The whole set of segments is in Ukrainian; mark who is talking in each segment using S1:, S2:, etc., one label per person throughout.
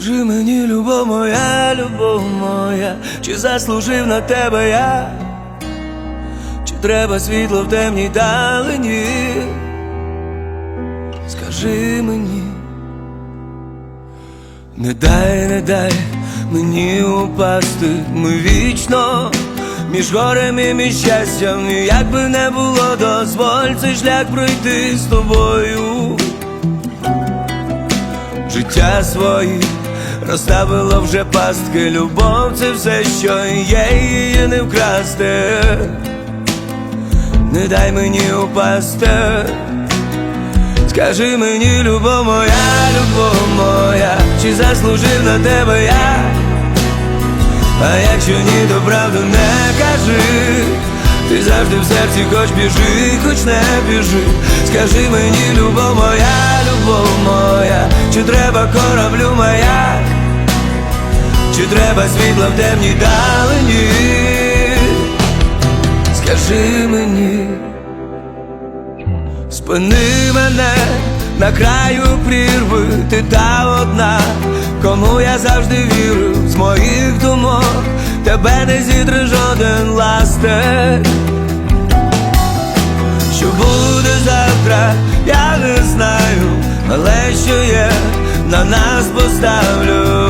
S1: Скажи мені, любов моя, любов моя, чи заслужив на тебе я, чи треба світло в темній далині? Скажи мені, не дай, не дай мені упасти, ми вічно між горем і між щастям, І як би не було, дозволь цей шлях пройти з тобою. Життя свої розставило вже пастки, любов це все, що є, її не вкрасти. Не дай мені упасти. Скажи мені, любов моя, любов моя, чи заслужив на тебе я? А якщо ні, то правду не кажи. Ти завжди в серці хоч біжи, хоч не біжи. Скажи мені, любов моя, любов моя, чи треба кораблю маяк, чи треба світла в темній далині? Скажи мені, спини мене на краю прірви, ти та одна, кому я завжди вірив з моїх думок, тебе не зітре жоден ластер. Що буде завтра, я не знаю, але що є, на нас поставлю.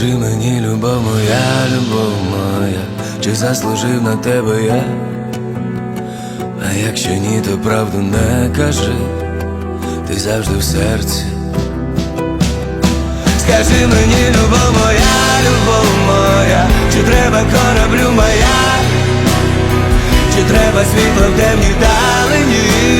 S1: Скажи мені, любов моя, любов моя, чи заслужив на тебе я? А якщо ні, то правду не кажи, ти завжди в серці. Скажи мені, любов моя, любов моя, чи треба кораблю моя, чи треба світло в темній далині?